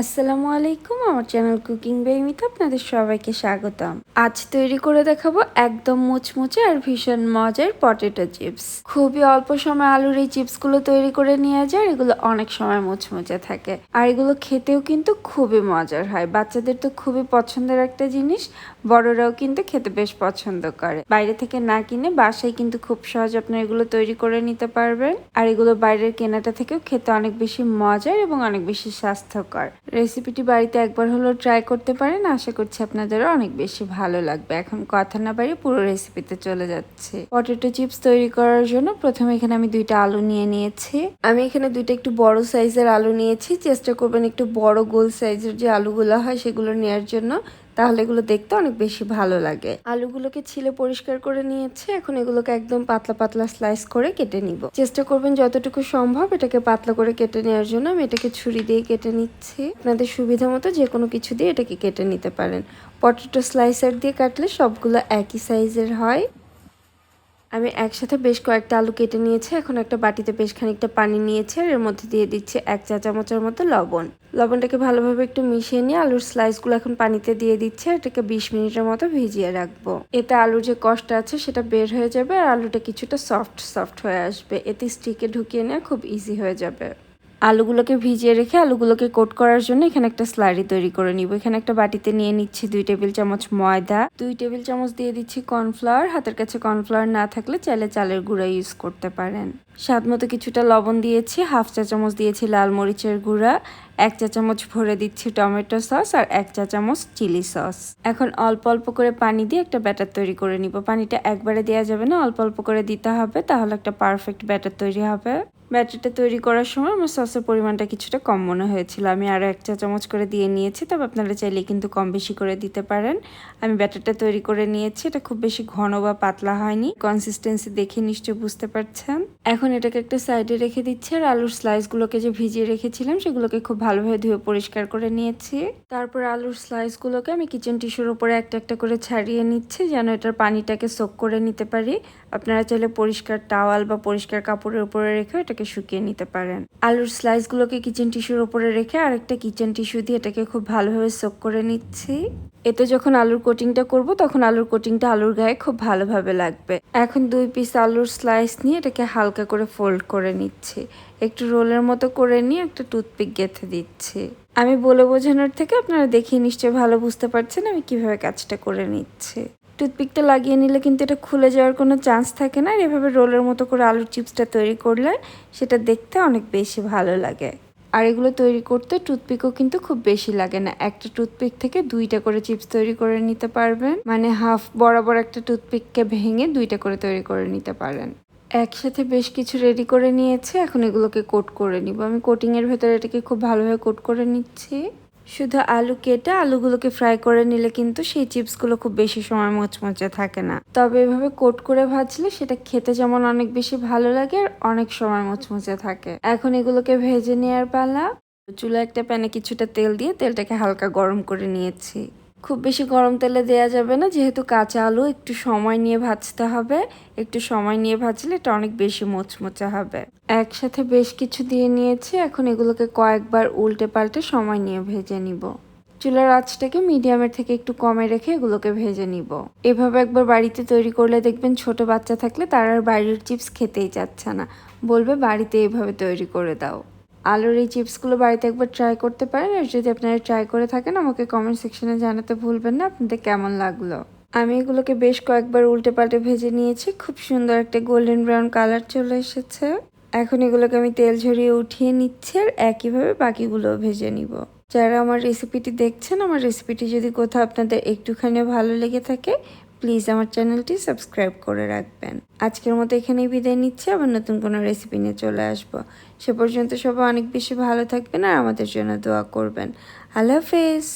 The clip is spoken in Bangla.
আসসালামু আলাইকুম, আমার চ্যানেল কুকিং বেমিতে আপনাদের সবাইকে স্বাগতম। আজ তৈরি করে দেখাবো একদম মুচমুচে আর ভীষণ মজার পটেটো চিপস। খুবই অল্প সময় আলুর এই চিপসগুলো তৈরি করে নিয়ে যায়, আর এগুলো অনেক সময় মুচমুচে থাকে। আর এগুলো খেতেও কিন্তু খুবই মজার হয়। বাচ্চাদের তো খুবই পছন্দের একটা জিনিস, বড়রাও কিন্তু খেতে বেশ পছন্দ করে। বাইরে থেকে না কিনে বাসায় কিন্তু খুব সহজ আপনারা এগুলো তৈরি করে নিতে পারবেন। আর এগুলো বাইরের কেনাটা থেকেও খেতে অনেক বেশি মজার এবং অনেক বেশি স্বাস্থ্যকর। রেসিপিটি বাড়িতে একবার হলেও ট্রাই করতে পারেন, আশা করছি আপনাদেরও অনেক বেশি ভালো লাগবে। এখন কথা না বাড়ি পুরো রেসিপিতে চলে যাচ্ছে। পটেটো চিপস তৈরি করার জন্য প্রথমে এখানে আমি দুইটা আলু নিয়ে নিয়েছি। আমি এখানে দুইটা একটু বড় সাইজের আলু নিয়েছি। চেষ্টা করবেন একটু বড় গোল সাইজের যে আলুগুলো হয় সেগুলো নেওয়ার জন্য। তাহলে এগুলো দেখতে অনেক বেশি ভালো লাগে। আলুগুলোকে ছিলে পরিষ্কার করে নিয়েছে, এখন এগুলোকে একদম পাতলা পাতলা স্লাইস করে কেটে নিব। চেষ্টা করবেন যতটুকু সম্ভব এটাকে পাতলা করে কেটে নেওয়ার জন্য। আমি এটাকে ছুরি দিয়ে কেটে নিচ্ছি। আপনাদের সুবিধা মতো যে কোনো কিছু দিয়ে এটাকে কেটে নিতে পারেন। পটেটো স্লাইসার দিয়ে কাটলে সবগুলো একই সাইজের হয়। আমি একসাথে বেশ কয়েকটা আলু কেটে নিয়েছি, এখন একটা বাটিতে বেশ খানিকটা পানি নিয়েছি আর এর মধ্যে দিয়ে দিচ্ছি এক চা চামচের মতো লবণ। লবণটাকে ভালোভাবে একটু মিশিয়ে নিয়ে আলুর স্লাইসগুলো এখন পানিতে দিয়ে দিচ্ছি আর এটাকে বিশ মিনিটের মতো ভিজিয়ে রাখব। এতে আলুর যে কষ্ট আছে সেটা বের হয়ে যাবে আর আলুটা কিছুটা সফট সফট হয়ে আসবে। এতে স্টিকে ঢুকিয়ে নেওয়া খুব ইজি হয়ে যাবে। আলুগুলোকে ভিজিয়ে রেখে আলুগুলোকে কোট করার জন্য এখানে একটা স্লাইডি তৈরি করে নিব। এখানে একটা বাটিতে নিয়ে নিচ্ছি দুই টেবিল চামচ ময়দা, দুই টেবিল চামচ দিয়ে দিচ্ছি কর্নফ্লাওয়ার। হাতের কাছে কর্নফ্লাওয়ার না থাকলে চাইলে চালের গুঁড়া ইউজ করতে পারেন। স্বাদ মতো কিছুটা লবণ দিয়েছি, হাফ চা চামচ দিয়েছি লাল মরিচের গুঁড়া, এক চা চামচ ভরে দিচ্ছি টমেটো সস আর এক চা চামচ চিলি সস। এখন অল্প অল্প করে পানি দিয়ে একটা ব্যাটার তৈরি করে নিব। পানিটা একবারে দেওয়া যাবে না, অল্প অল্প করে দিতে হবে, তাহলে একটা পারফেক্ট ব্যাটার তৈরি হবে। ব্যাটারটা তৈরি করার সময় আমার সসের পরিমাণটা কিছুটা কম মনে হয়েছিল। আমি আরও এক চা চামচ করে দিয়ে নিয়েছি, তবে আপনারা চাইলে কিন্তু কম বেশি করে দিতে পারেন। আমি ব্যাটারটা তৈরি করে নিয়েছি, এটা খুব বেশি ঘন বা পাতলা হয়নি। কনসিস্টেন্সি দেখে নিশ্চয়ই বুঝতে পারছেন। এখন এটাকে একটা সাইডে রেখে দিচ্ছি আর আলুর স্লাইসগুলোকে যে ভিজিয়ে রেখেছিলাম, সেগুলোকে খুব ভালোভাবে ধুয়ে পরিষ্কার করে নিয়েছি। তারপর আলুর স্লাইসগুলোকে আমি কিচেন টিস্যুর উপরে একটা একটা করে ছাড়িয়ে নিচ্ছি, যেন এটার পানিটাকে সোক করে নিতে পারি। আপনারা চাইলে পরিষ্কার টাওয়াল বা পরিষ্কার কাপড়ের উপরে রেখে এটাকে শুকিয়ে নিতে পারেন। আলুর স্লাইসগুলোকে কিচেন টিস্যুর উপরে রেখে আরেকটা কিচেন টিস্যু দিয়ে এটাকে খুব ভালোভাবে সোক করে নিচ্ছি। এতে যখন আলুর কোটিংটা করব, তখন আলুর কোটিংটা আলুর গায়ে খুব ভালোভাবে লাগবে। এখন দুই পিস আলুর স্লাইস নিয়ে এটাকে হালকা করে ফোল্ড করে নিচ্ছি। একটু রোলের মতো করে নিয়ে একটা টুথপিক গেঁথে দিচ্ছি। আমি বলে বোঝানোর থেকে আপনারা দেখিয়ে নিশ্চয়ই ভালো বুঝতে পারছেন আমি কীভাবে কাজটা করে নিচ্ছি। টুথপিকটা লাগিয়ে নিলে কিন্তু এটা খুলে যাওয়ার কোনো চান্স থাকে না। আর এভাবে রোলের মতো করে আলুর চিপসটা তৈরি করলে সেটা দেখতে অনেক বেশি ভালো লাগে। আর এগুলো তৈরি করতে টুথপিকও কিন্তু খুব বেশি লাগে না। একটা টুথপিক থেকে দুইটা করে চিপস তৈরি করে নিতে পারবেন। মানে হাফ বরাবর একটা টুথপিককে ভেঙে দুইটা করে তৈরি করে নিতে পারেন। একসাথে বেশ কিছু রেডি করে নিয়েছে। এখন এগুলোকে কোট করে নিব। আমি কোটিংয়ের ভেতরে এটাকে খুব ভালোভাবে কোট করে নিচ্ছি। শুধু আলু কেটে আলুগুলোকে ফ্রাই করে নিলে কিন্তু সেই চিপসগুলো খুব বেশি সময় মচমচে থাকে না। তবে এভাবে কোট করে ভাজলে সেটা খেতে যেমন অনেক বেশি ভালো লাগে আর অনেক সময় মচমচে থাকে। এখন এগুলোকে ভেজে নেওয়ার পালা। চুলা একটা প্যানে কিছুটা তেল দিয়ে তেলটাকে হালকা গরম করে নিয়েছি। খুব বেশি গরম তেলে দেওয়া যাবে না, যেহেতু কাঁচা আলু একটু সময় নিয়ে ভাজতে হবে। একটু সময় নিয়ে ভাজলে এটা অনেক বেশি মোচমোচা হবে। একসাথে বেশ কিছু দিয়ে নিয়েছি, এখন এগুলোকে কয়েকবার উল্টে পাল্টে সময় নিয়ে ভেজে নিব। চুলার আঁচটাকে মিডিয়ামের থেকে একটু কমে রেখে এগুলোকে ভেজে নিব। এভাবে একবার বাড়িতে তৈরি করলে দেখবেন ছোট বাচ্চা থাকলে তার আর বাড়ির চিপস খেতেই চাচ্ছে না। বলবে, বাড়িতে এভাবে তৈরি করে দাও। আলুর এই চিপসগুলো বাড়িতে একবার ট্রাই করতে পারেন, আর যদি আপনারা ট্রাই করে থাকেন, আমাকে কমেন্ট সেকশনে জানাতে ভুলবেন না, আপনাদের কেমন লাগল? আমি এগুলোকে বেশ কয়েকবার উল্টে পাল্টে ভেজে নিয়েছি, খুব সুন্দর একটা গোল্ডেন ব্রাউন কালার চলে এসেছে। এখন এগুলোকে আমি তেল ঝরিয়ে উঠিয়ে নিচ্ছি, আর একইভাবে বাকিগুলোও ভেজে নিব। যারা আমার রেসিপিটি দেখছেন, আমার রেসিপিটি যদি কোথাও আপনাদের একটুখানি ভালো লেগে থাকে প্লিজ আমার চ্যানেলটি সাবস্ক্রাইব করে রাখবেন। আজকের মতো এখানেই বিদায় নিচ্ছি, আবার নতুন কোনো রেসিপি নিয়ে চলে আসব। সে পর্যন্ত সবাই অনেক বেশি ভালো থাকবেন আর আমাদের জন্য দোয়া করবেন। আল্লাহ হাফেজ।